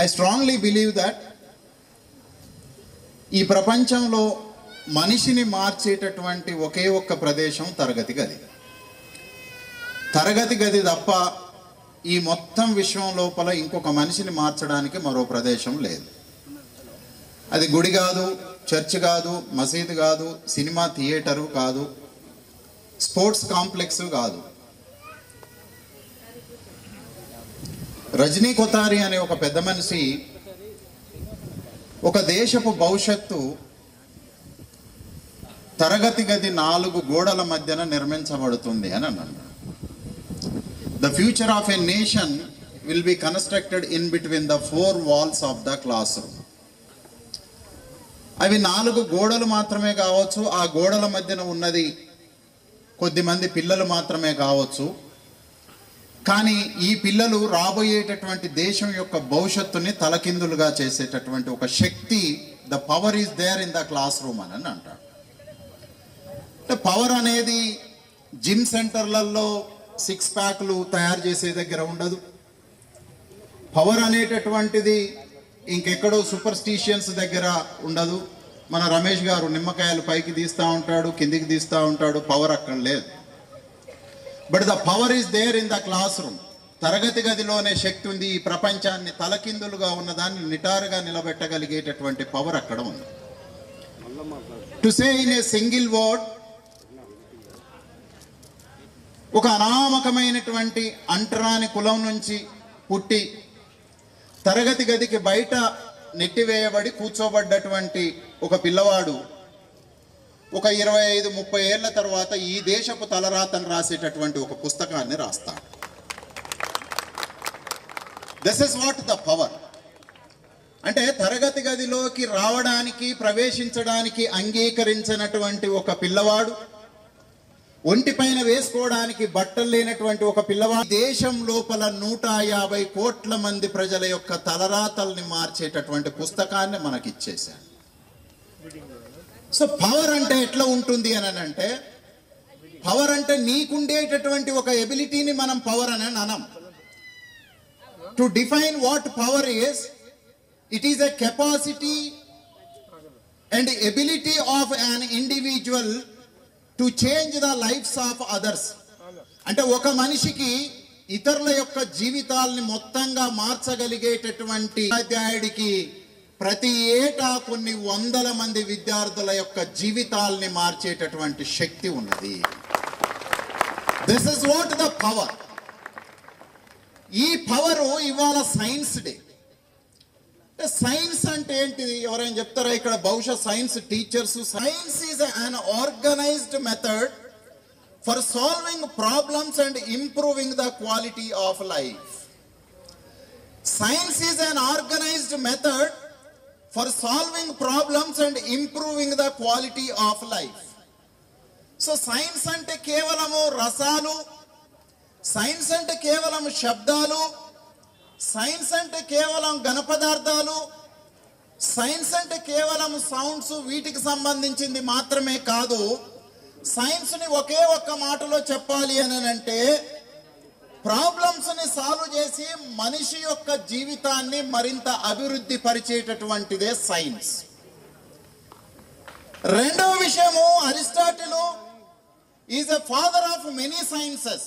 I strongly believe that ఈ ప్రపంచంలో మనిషిని మార్చేటటువంటి ఒకే ఒక్క ప్రదేశం తరగతి గది. తరగతి గది తప్ప ఈ మొత్తం విశ్వం లోపల ఇంకొక మనిషిని మార్చడానికి మరో ప్రదేశం లేదు. అది గుడి కాదు చర్చ్ కాదు మసీదు కాదు సినిమా థియేటరు కాదు స్పోర్ట్స్ కాంప్లెక్స్ కాదు. రజనీ కొతారి అనే ఒక పెద్ద మనిషి ఒక దేశపు భవిష్యత్తు తరగతి గది నాలుగు గోడల మధ్యన నిర్మించబడుతుంది అని అన్నాడు. The future of a nation will be constructed in between the four walls of the classroom అవి నాలుగు గోడలు మాత్రమే కావచ్చు ఆ గోడల మధ్యన ఉన్నది కొద్దిమంది పిల్లలు మాత్రమే కావచ్చు. కానీ ఈ పిల్లలు రాబోయేటటువంటి దేశం యొక్క భవిష్యత్తుని తలకిందులుగా చేసేటటువంటి ఒక శక్తి the power is there in the classroom అని అంటాడు అంటే పవర్ అనేది జిమ్ సెంటర్లలో సిక్స్ ప్యాక్లు తయారు చేసే దగ్గర ఉండదు. పవర్ అనేటటువంటిది ఇంకెక్కడో సూపర్ స్టిషియన్స్ దగ్గర ఉండదు. మన రమేష్ గారు నిమ్మకాయలు పైకి తీస్తూ ఉంటాడు కిందికి తీస్తూ ఉంటాడు పవర్ అక్కడ లేదు. But the power is there in the classroom తరగతి గదిలోనే శక్తి ఉంది. ఈ ప్రపంచాన్ని తలకిందులుగా ఉన్నదాన్ని నిటారుగా నిలబెట్టగలిగేటటువంటి పవర్ అక్కడ ఉంది. To say in a single word ఒక అనామకమైనటువంటి అంటరాని కులం నుంచి పుట్టి తరగతి గదికి బయట నెట్టివేయబడి కూర్చోబడ్డటువంటి ఒక పిల్లవాడు ఒక ఇరవై ఐదు ముప్పై ఏళ్ళ తర్వాత ఈ దేశపు తలరాతను రాసేటటువంటి ఒక పుస్తకాన్ని రాస్తాడు this is what the power అంటే తరగతి గదిలోకి రావడానికి ప్రవేశించడానికి అంగీకరించినటువంటి ఒక పిల్లవాడు ఒంటిపైన వేసుకోవడానికి బట్టలు లేనటువంటి ఒక పిల్లవాడు దేశం లోపల నూట యాభై కోట్ల మంది ప్రజల యొక్క తలరాతల్ని మార్చేటటువంటి పుస్తకాన్ని మనకిచ్చేశాడు. సో పవర్ అంటే ఎట్లా ఉంటుంది అని అంటే పవర్ అంటే నీకుండేటటువంటి ఒక ఎబిలిటీని మనం పవర్ అని అనం to define what power is it is a capacity and ability of an individual to change the lifes of others అంటే ఒక మనిషికి ఇతరుల యొక్క జీవితాల్ని మొత్తంగా మార్చగలిగేటటువంటి ఉపాధ్యాయుడికి ప్రతి ఏటా కొన్ని వందల మంది విద్యార్థుల యొక్క జీవితాల్ని మార్చేటటువంటి శక్తి ఉన్నది. This is what the power ఈ పవరు ఇవాళ సైన్స్ డే అంటే సైన్స్ అంటే ఏంటిది? ఎవరైనా చెప్తారా ఇక్కడ? బహుశా science teachers science is an organised method for solving problems and improving the quality of life science is an organised method for solving problems and improving the quality of life so science అంటే కేవలము రసాలు science అంటే కేవలం శబ్దాలు science అంటే కేవలం ఘన పదార్థాలు సైన్స్ అంటే కేవలం సౌండ్స్ వీటికి సంబంధించింది మాత్రమే కాదు సైన్స్ని ఒకే ఒక్క మాటలో చెప్పాలి అని అంటే ప్రాబ్లమ్స్ని సాల్వ్ చేసి మనిషి యొక్క జీవితాన్ని మరింత అభివృద్ధి పరిచేటటువంటిదే సైన్స్. రెండవ విషయము Aristotle is a father of many sciences.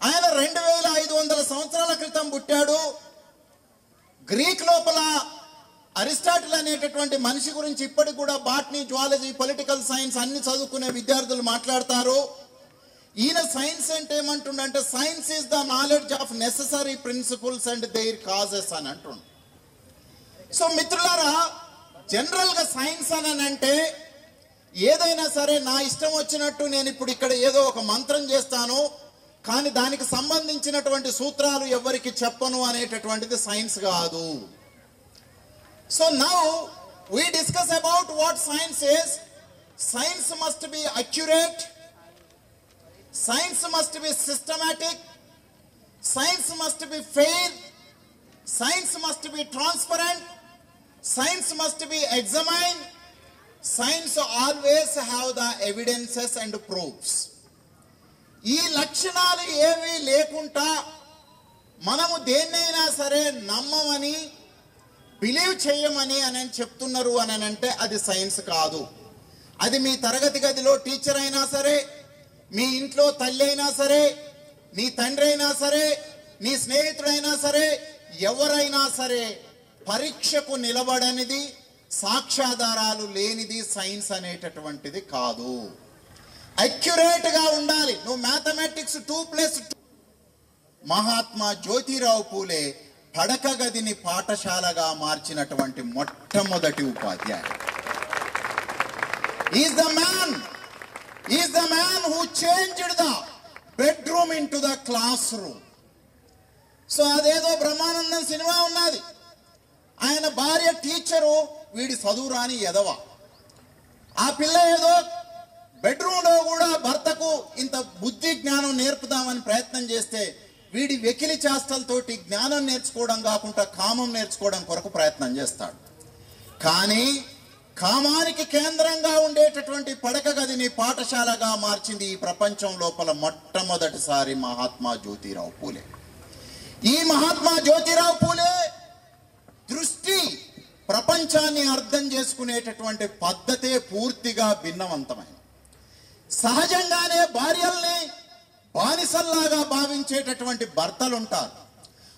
ఆయన రెండు వేల ఐదు వందల సంవత్సరాల క్రితం పుట్టాడు. గ్రీక్ లోపల అరిస్టాటిల్ అనేటటువంటి మనిషి గురించి ఇప్పటికి కూడా బాట్నీ జువాలజీ పొలిటికల్ సైన్స్ అన్ని చదువుకునే విద్యార్థులు మాట్లాడతారు. ఈయన సైన్స్ అంటే ఏమంటుండంటే science is the knowledge of necessary principles and their causes అని అంటుండు. సో మిత్రులారా జనరల్గా సైన్స్ అని అంటే ఏదైనా సరే నా ఇష్టం వచ్చినట్టు నేను ఇప్పుడు ఇక్కడ ఏదో ఒక మంత్రం చేస్తాను కానీ దానికి సంబంధించినటువంటి సూత్రాలు ఎవరికి చెప్పను అనేటటువంటిది సైన్స్ కాదు. So now we discuss about what science is science must be accurate science must be systematic science must be fair science must be transparent science must be examine science always have the evidences and proofs ఈ లక్షణాలు ఏమీ లేకుండా మనము దేన్నైనా సరే నమ్మమని believe చేయమని అని చెప్తున్నారు అని అంటే అది సైన్స్ కాదు. అది మీ తరగతి గదిలో టీచర్ అయినా సరే మీ ఇంట్లో తల్లి అయినా సరే నీ తండ్రి అయినా సరే నీ స్నేహితుడైనా సరే ఎవరైనా సరే పరీక్షకు నిలబడనిది సాక్ష్యాధారాలు లేనిది సైన్స్ అనేటటువంటిది కాదు. అక్యురేట్గా ఉండాలి. నువ్వు mathematics two plus two Mahatma Jyotirao Phule పడక గదిని పాఠశాలగా మార్చినటువంటి మొట్టమొదటి ఉపాధ్యాయుడు. Is the man is the man who changed the bedroom in to the classroom so అదేదో బ్రహ్మానందం సినిమా ఉన్నది. ఆయన భార్య టీచరు వీడి చదువు రాని ఎదవ ఆ పిల్ల ఏదో బెడ్రూమ్లో కూడా భర్తకు ఇంత బుద్ధి జ్ఞానం నేర్పుదామని ప్రయత్నం చేస్తే వీడి వెకిలి చేష్టలతోటి జ్ఞానం నేర్చుకోవడం కాకుండా కామం నేర్చుకోవడం కొరకు ప్రయత్నం చేస్తాడు. కానీ కామానికి కేంద్రంగా ఉండేటటువంటి పడక గదిని పాఠశాలగా మార్చింది ఈ ప్రపంచం లోపల మొట్టమొదటిసారి మహాత్మా జ్యోతిరావు పూలే. ఈ మహాత్మా జ్యోతిరావు పూలే దృష్టి ప్రపంచాన్ని అర్థం చేసుకునేటటువంటి పద్ధతే పూర్తిగా భిన్నవంతమైన సహజంగానే భార్యల్ని బానిసల్లాగా భావించేటటువంటి భర్తలు ఉంటారు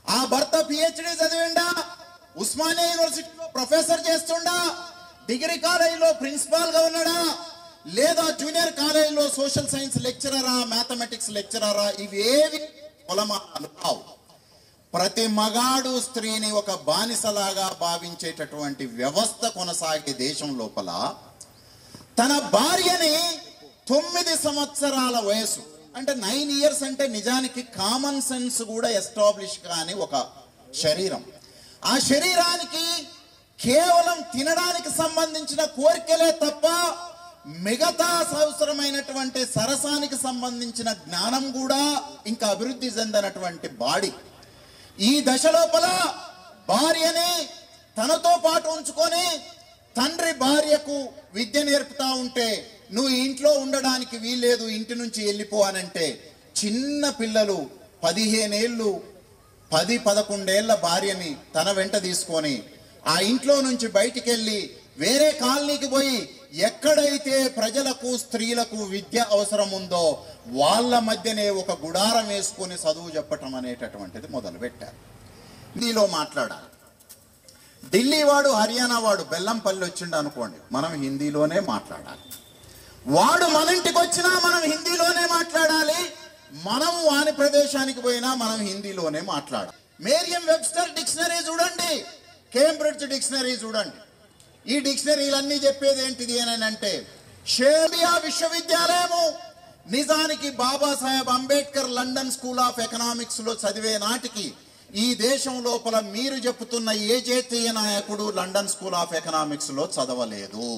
ఆ భర్త పిహెచ్డి చదివిండా ఉస్మానియా యూనివర్సిటీలో ప్రొఫెసర్ చేస్తుండా డిగ్రీ కాలేజీలో ప్రిన్సిపాల్గా ఉన్నాడా? లేదా జూనియర్ కాలేజీలో సోషల్ సైన్స్ లెక్చరరా మ్యాథమెటిక్స్ లెక్చరరా? ఇవేవి కులమానాలు కావు ప్రతి మగాడు స్త్రీని ఒక బానిసలాగా భావించేటటువంటి వ్యవస్థ కొనసాగే దేశం లోపల తన భార్యని తొమ్మిది సంవత్సరాల వయసు అంటే నైన్ ఇయర్స్ అంటే నిజానికి కామన్ సెన్స్ కూడా ఎస్టాబ్లిష్ కాని ఒక శరీరం. ఆ శరీరానికి కేవలం తినడానికి సంబంధించిన కోరికలే తప్ప మిగతా అవసరమైనటువంటి సరసానికి సంబంధించిన జ్ఞానం కూడా ఇంకా అభివృద్ధి చెందినటువంటి బాడీ. ఈ దశ లోపల భార్యని తనతో పాటు ఉంచుకొని తండ్రి భార్యకు విద్య నేర్పుతా ఉంటే నువ్వు ఇంట్లో ఉండడానికి వీల్లేదు ఇంటి నుంచి వెళ్ళిపో అనంటే చిన్న పిల్లలు పదిహేనేళ్ళు పది పదకొండేళ్ళ భార్యని తన వెంట తీసుకొని ఆ ఇంట్లో నుంచి బయటికి వెళ్ళి వేరే కాలనీకి పోయి ఎక్కడైతే ప్రజలకు స్త్రీలకు విద్య అవసరం ఉందో వాళ్ళ మధ్యనే ఒక గుడారం వేసుకొని చదువు చెప్పటం అనేటటువంటిది మొదలు పెట్టారు హిందీలో మాట్లాడాలి. ఢిల్లీ వాడు హర్యానా వాడు బెల్లంపల్లి వచ్చిండు అనుకోండి మనం హిందీలోనే మాట్లాడాలి. వాడు మన ఇంటికి వచ్చినా మనం హిందీలోనే మాట్లాడాలి. మనం వాని ప్రదేశానికి పోయినా మనం హిందీలోనే మాట్లాడాలి. మేరియం వెబ్స్టర్ డిక్షనరీ చూడండి. కేంబ్రిడ్జ్ డిక్షనరీ చూడండి. ఈ డిక్షనరీలన్నీ చెప్పేది ఏంటిది అని అంటే షేర్బియా విశ్వవిద్యాలయము నిజానికి Babasaheb Ambedkar London school of ఎకనామిక్స్లో చదివే నాటికి ఈ దేశం లోపల మీరు చెప్తున్న ఏ జాతీయ నాయకుడు లండన్ స్కూల్ ఆఫ్ ఎకనామిక్స్లో చదవలేదు.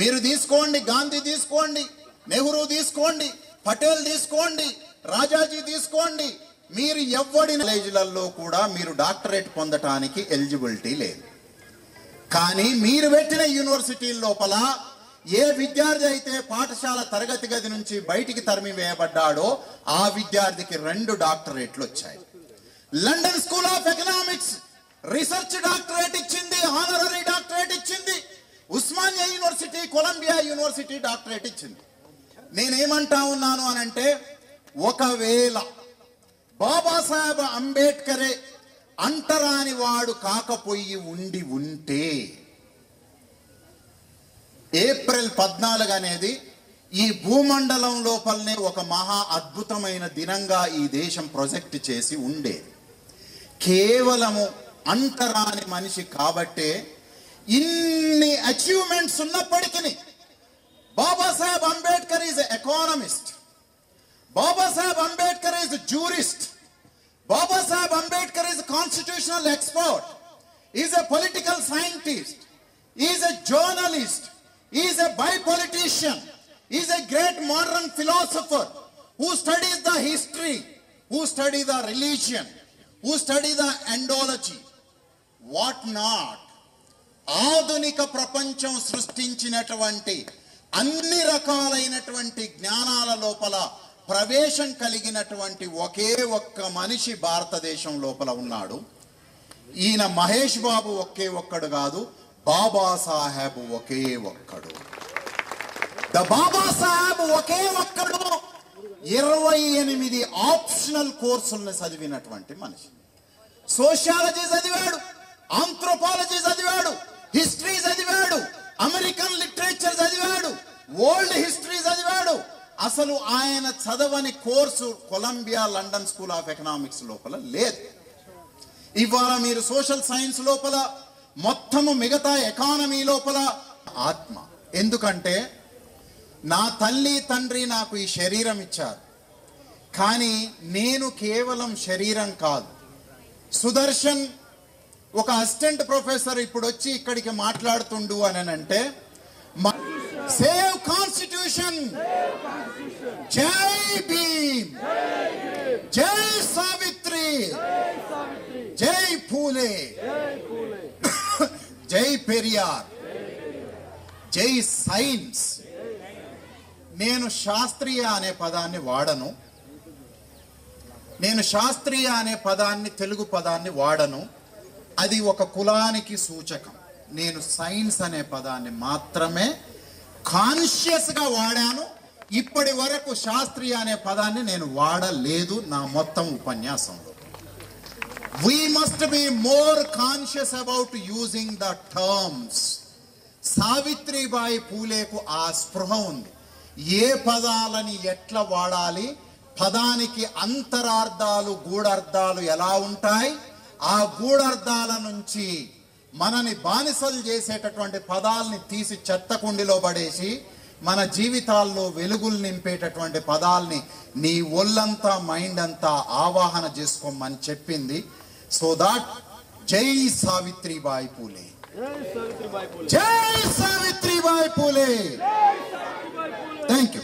మీరు తీసుకోండి గాంధీ తీసుకోండి నెహ్రూ తీసుకోండి పటేల్ తీసుకోండి రాజాజీ తీసుకోండి మీరు ఎవ్వడి కాలేజీలలో కూడా మీరు డాక్టరేట్ పొందటానికి ఎలిజిబిలిటీ లేదు. కానీ మీరు పెట్టిన యూనివర్సిటీ లోపల ఏ విద్యార్థి అయితే పాఠశాల తరగతి గది నుంచి బయటికి తరిమి వేయబడ్డాడో ఆ విద్యార్థికి రెండు డాక్టరేట్లు వచ్చాయి. London school of economics research doctorate ఇచ్చింది ఆనరరీ డాక్టరేట్ ఇచ్చింది Osmania university Columbia university doctorate ఇచ్చింది. నేనేమంటా ఉన్నాను అని అంటే ఒకవేళ బాబాసాహెబ్ అంబేద్కరే అంటరాని వాడు కాకపోయి ఉండి ఉంటే ఏప్రిల్ పద్నాలుగు అనేది ఈ భూమండలం లోపలనే ఒక మహా అద్భుతమైన దినంగా ఈ దేశం ప్రొజెక్ట్ చేసి ఉండేది. కేవలము అంటరాని మనిషి కాబట్టే ఇన్ని అచీవ్మెంట్స్ ఉన్నప్పటికీ Babasaheb Ambedkar is economist. Babasaheb Ambedkar is jurist. Babasaheb Ambedkar is constitutional expert is a political scientist is a journalist is a by politician is a great modern philosopher who studies the history who study the religion who study the Indology what not ఆధునిక ప్రపంచం సృష్టించినటువంటి అన్ని రకాలైనటువంటి జ్ఞానాల లోపల ప్రవేశం కలిగినటువంటి ఒకే ఒక్క మనిషి భారతదేశం లోపల ఉన్నాడు. ఈయన మహేష్ బాబు ఒకే ఒక్కడు కాదు బాబాసాహెబ్ ఒకే ఒక్కడు. ద బాబాసాహెబ్ ఒకే ఒక్కడు. ఇరవై ఎనిమిది ఆప్షనల్ కోర్సులను చదివినటువంటి మనిషి. సోషియాలజీ చదివాడు ఆంథ్రోపాలజీ చదివాడు హిస్టరీ చదివాడు అమెరికన్ లిటరేచర్ చదివాడు వరల్డ్ హిస్టరీ అసలు ఆయన చదవని course Columbia London school of economics లోపల లేదు. ఇవాళ మీరు సోషల్ సైన్స్ లోపల మొత్తము మిగతా ఎకానమీ లోపల ఆత్మ. ఎందుకంటే నా తల్లి తండ్రి నాకు ఈ శరీరం ఇచ్చారు. కానీ నేను కేవలం శరీరం కాదు. సుదర్శన్ ఒక అసిస్టెంట్ ప్రొఫెసర్ ఇప్పుడు వచ్చి ఇక్కడికి మాట్లాడుతుండు అని అంటే సేవ్ కాన్స్టిట్యూషన్ జై భీమ్ జై సావిత్రి జై పూలే జై పెరియార్ జై సైన్స్ నేను శాస్త్రీయ అనే పదాన్ని వాడను. నేను శాస్త్రీయ అనే పదాన్ని తెలుగు పదాన్ని వాడను. అది ఒక కులానికి సూచకం. నేను సైన్స్ అనే పదాన్ని మాత్రమే కాన్షియస్గా వాడాను. ఇప్పటి వరకు శాస్త్రీయ అనే పదాన్ని నేను వాడలేదు నా మొత్తం ఉపన్యాసంలో. We must be more conscious about using the terms Savitribai పూలేకు ఆ స్పృహ ఉంది. ఏ పదాలని ఎట్లా వాడాలి? పదానికి అంతరార్థాలు గూఢార్థాలు ఎలా ఉంటాయి? ఆ గూఢార్థాల నుంచి మనని బానిసలు చేసేటటువంటి పదాలని తీసి చెత్త కుండిలో పడేసి మన జీవితాల్లో వెలుగులు నింపేటటువంటి పదాల్ని నీ ఒళ్ళంతా మైండ్ అంతా ఆవాహన చేసుకోమని చెప్పింది. సో దాట్ జై సావిత్రిబాయి పూలే. జై సావిత్రిబాయి పూలే. Thank you